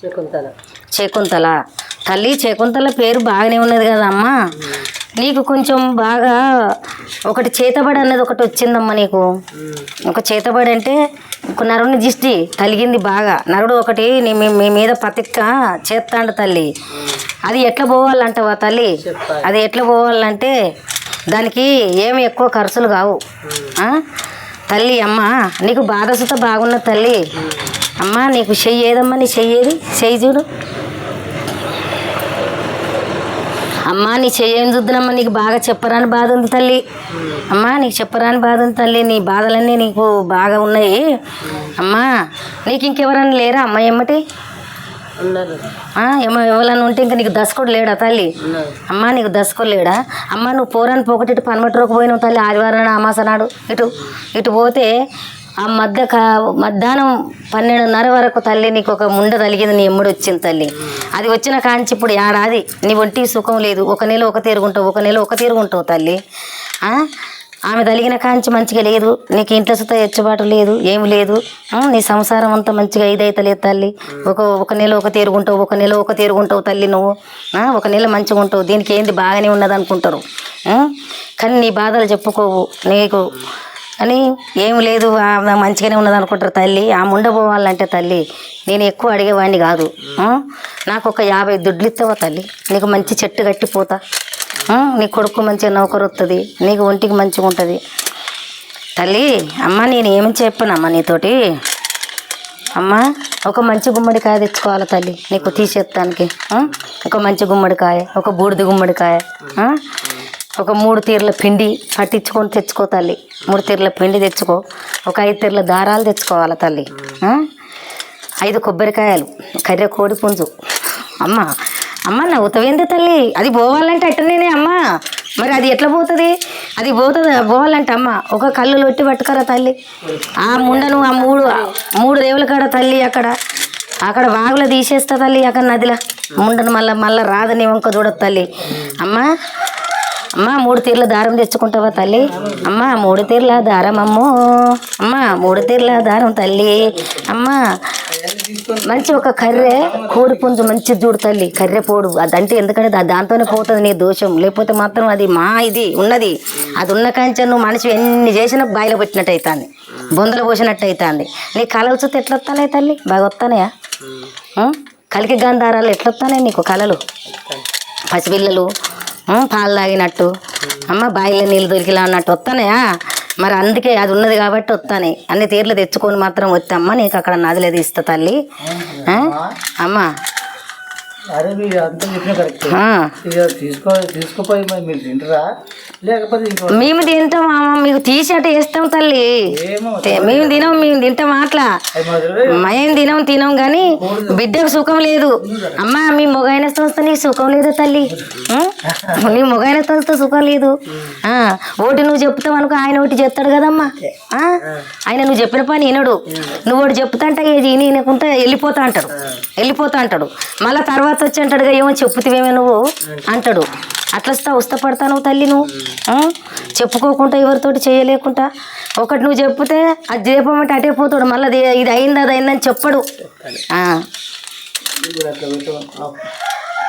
శకుంతల. చేకుంతల తల్లి చేకుంతల పేరు బాగానే ఉన్నది కదా అమ్మా నీకు కొంచెం బాగా ఒకటి చేతబడి అన్నది ఒకటి వచ్చిందమ్మా నీకు. ఒక చేతబడి అంటే ఒక నరుని దిష్టి తలిగింది బాగా. నరుడు ఒకటి మీ మీద పతిక్క చేస్తాండు తల్లి. అది ఎట్లా పోవాలంటావా తల్లి. అది ఎట్లా పోవాలంటే దానికి ఏమి ఎక్కువ ఖర్చులు కావు? తల్లి అమ్మ నీకు బాధ సుత బాగున్న తల్లి. అమ్మ నీకు చెయ్యి ఏదమ్మా నీ చెయ్యేది చెయ్యి చూడు. అమ్మా నీ చెయ్యని చూద్దునమ్మా నీకు బాగా చెప్పరాని బాధ ఉంది తల్లి. అమ్మా నీకు చెప్పరాని బాధ ఉంది తల్లి. నీ బాధలన్నీ నీకు బాగా ఉన్నాయి. అమ్మా నీకు ఇంకెవరన్నా లేరా? అమ్మ ఆ, ఏమో ఎవరన్నా ఉంటే ఇంకా నీకు దశకుడు లేడా తల్లి? అమ్మ నీకు దశకుడు లేడా? అమ్మ నువ్వు పోరాని పోకటి ఇటు పనమట్టుకు పోయినావు తల్లి ఆదివారం నాడు, అమాస నాడు. ఇటు ఇటు పోతే ఆ మధ్య మధ్యాహ్నం పన్నెండున్నర వరకు తల్లి నీకు ఒక ముండ తలిగింది నీ ఎమ్ముడు వచ్చింది తల్లి. అది వచ్చిన కాంచి ఇప్పుడు ఏడాది నీ ఒంటికి సుఖం లేదు. ఒక నెల ఒక తీరుగుంటావు ఒక నెల ఒక తీరుగుంటావు తల్లి. ఆమె తలిగిన కాంచి మంచిగా లేదు. నీకు ఇంట్లో సుత ఎచ్చుబాటు లేదు ఏమి లేదు. నీ సంసారం అంతా మంచిగా ఇదైతే లేదు తల్లి. ఒక ఒక నెల ఒక తీరుగుంటావు ఒక నెల ఒక తీరుగుంటావు తల్లి నువ్వు. ఒక నెల మంచిగా ఉంటావు. దీనికి ఏంది బాగానే ఉన్నది అనుకుంటారు. కానీ నీ బాధలు చెప్పుకోవు. నీకు అని ఏమి లేదు మంచిగానే ఉన్నది అనుకుంటారు తల్లి. ఆ ఉండబోవాలంటే తల్లి నేను ఎక్కువ అడిగేవాడిని కాదు. నాకు ఒక యాభై దుడ్లు ఇస్తావా తల్లి? నీకు మంచి చెట్టు కట్టిపోతా. నీ కొడుకు మంచిగా నౌకరు వస్తుంది నీకు ఒంటికి మంచిగా ఉంటుంది. తల్లి అమ్మ నేను ఏమని చెప్పనమ్మా నీతోటి. అమ్మ ఒక మంచి గుమ్మడికాయ తెచ్చుకోవాలి తల్లి? నీకు తీసేస్తానికి ఒక మంచి గుమ్మడికాయ ఒక బూడిద గుమ్మడికాయ. ఒక మూడు తీర్ల పిండి పట్టించుకొని తెచ్చుకో తల్లి. మూడు తీర్ల పిండి తెచ్చుకో. ఒక ఐదు తీర్ల దారాలు తెచ్చుకోవాలి తల్లి. ఐదు కొబ్బరికాయలు కర్రె కోడి పుంజు. అమ్మ అమ్మ నవ్వుతావేంది తల్లి? అది పోవాలంటే అట్టనేనే అమ్మ. మరి అది ఎట్లా పోతుంది? అది పోతుంది? పోవాలంటే అమ్మ ఒక కళ్ళు లొట్టి పట్టుకరా తల్లి. ఆ ముండను ఆ మూడు మూడు రేవుల కాడ తల్లి అక్కడ. అక్కడ వాగులో తీసేస్తా తల్లి అక్కడ నదిలో. ముండను మళ్ళీ మళ్ళీ రాదని వంక చూడదు తల్లి. అమ్మ అమ్మ మూడు తీర్ల దారం తెచ్చుకుంటావా తల్లి? అమ్మ మూడు తీర్ల దారం అమ్మో. అమ్మ మూడు తీర్ల దారం తల్లి. అమ్మ మంచి ఒక కర్రె కోడి పుంజు మంచి చూడు తల్లి కర్రె పోడు. అదంటే ఎందుకంటే దాంతోనే పోతుంది నీ దోషం. లేకపోతే మాత్రం అది మా ఇది ఉన్నది. అది ఉన్న కంచె నువ్వు మనిషి ఎన్ని చేసినా బాయిలో పెట్టినట్టు అవుతుంది బొందలు పోసినట్టు అవుతుంది నీ కళలు చూస్తే ఎట్లా వస్తానే తల్లి? బాగా వస్తానయా కలికి గాంధారాలు ఎట్లా వస్తానే నీకు కళలు? పసిపిల్లలు పాలు తాగినట్టు. అమ్మ బాయిలో నీళ్ళు దొరికిలా అన్నట్టు వస్తానయా మరి అందుకే అది ఉన్నది కాబట్టి వస్తానే అన్ని తీర్లు తెచ్చుకొని మాత్రం వస్తామ్మా నీకు అక్కడ నదిలే తీస్తా తల్లి? అమ్మా. తీసుకుపోయి మరి మీరు తింటారా? మేము తింటాం మీకు తీసేట వేస్తాం తల్లి. మేము తినం మేము తింటాం అట్లా. మేము తినం తినం కానీ బిడ్డకు సుఖం లేదు. అమ్మ మీ మొగైన సంస్థ నీకు సుఖం లేదా తల్లి? నీ మొగైన సంస్థ సుఖం లేదు. ఆ, ఒకటి నువ్వు చెప్తావు అనుకో ఆయన ఒకటి చెప్తాడు కదమ్మా. ఆ? ఆయన నువ్వు చెప్పిన పని వినడు. నువ్వు ఒకటి చెప్తాంటే ఇది వినకుంటే వెళ్ళిపోతా అంటాడు. వెళ్ళిపోతా అంటాడు. మళ్ళీ తర్వాత వచ్చి అంటాడుగా ఏమో చెప్పుతివేమే నువ్వు అంటాడు. అట్లా పడతావు తల్లి నువ్వు? చెప్పుకోకుండా ఎవరితోటి చేయలేకుండా. ఒకటి నువ్వు చెప్తే అది చెప్పమంటే అటే పోతాడు. మళ్ళీ ఇది అయింది అది అయిందని చెప్పడు.